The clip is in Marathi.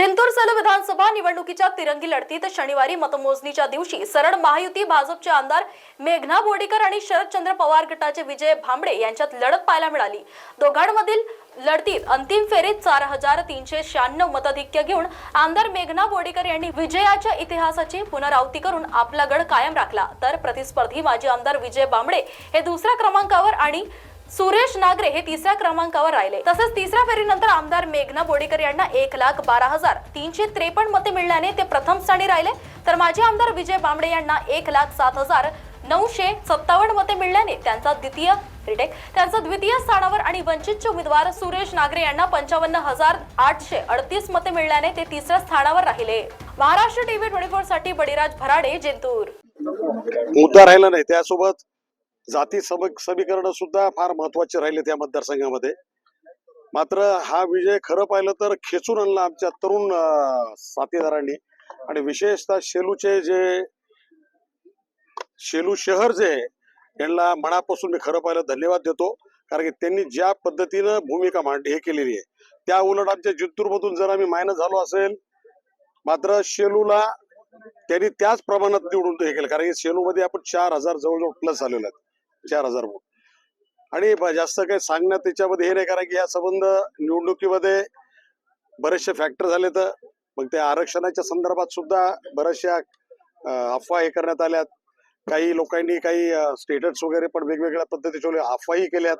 जिंतूर सल विधानसभा निवडणुकीच्या तिरंगी लढतीत शनिवारी मतमोजणीच्या दिवशी सरळ महायुती भाजपचे आमदार मेघना बोर्डीकर आणि शरदचंद्र पवार गटाचे विजय भांबडे यांच्यात लढत पाहायला मिळाली. दोघांमधील लढतीत अंतिम फेरीत चार हजार तीनशे शहाण्णव मताधिक्य घेऊन आमदार मेघना बोर्डीकर यांनी विजयाच्या इतिहासाची पुनरावृत्ती करून आपला गड कायम राखला. तर प्रतिस्पर्धी माजी आमदार विजय बांबडे हे दुसऱ्या क्रमांकावर आणि सुरेश नागरे हे तिसऱ्या क्रमांकावर राहिले. तसंच तिसऱ्या फेरीनंतर आमदार मेघना बोडेकर यांना एक लाख बारा हजार तीनशे त्रेपन्न मते मिळाल्याने ते प्रथम स्थानी राहिले. तर माजी आमदार विजय बांबडे यांना एक लाख सात हजार नऊशे सत्तावन्न मते मिळाल्याने त्यांचा द्वितीय रिटेक त्यांचा द्वितीय स्थानावर आणि वंचितचे उमेदवार सुरेश नागरे यांना पंचावन्न हजार आठशे अडतीस मते मिळाल्याने ते तिसऱ्या स्थानावर राहिले. महाराष्ट्र टीव्ही ट्वेंटी फोरसाठी बळीराज भराडे जिंतूर. मुद्दा राहिला नाही त्यासोबत जाती सब समीकरण सुद्धा फार महत्त्वाचे राहिले त्या मतदारसंघामध्ये. मात्र हा विजय खरं पाहिलं तर खेचून आणला आमच्या तरुण साथीदारांनी. आणि विशेषतः शेलूचे जे शेलू शहर जे यांना मनापासून मी खरं पाहिलं धन्यवाद देतो. कारण की त्यांनी ज्या पद्धतीनं भूमिका मांडली हे केलेली आहे त्या उलट आमच्या जिंतूरमधून जर आम्ही मायनस झालो असेल मात्र शेलूला त्यांनी त्याच प्रमाणात निवडून हे केलं. कारण की शेलूमध्ये आपण चार हजार जवळजवळ प्लस आलेलो आहेत. चार हजार वोट. आणि जास्त काही सांगणं त्याच्यामध्ये हे नाही कारण की या संबंध निवडणुकीमध्ये बरेचसे फॅक्टर झाले तर मग त्या आरक्षणाच्या संदर्भात सुद्धा बऱ्याचशा अफवा हे करण्यात आल्यात. काही लोकांनी काही स्टेटस वगैरे पण वेगवेगळ्या पद्धतीच्या अफवाही केल्यात.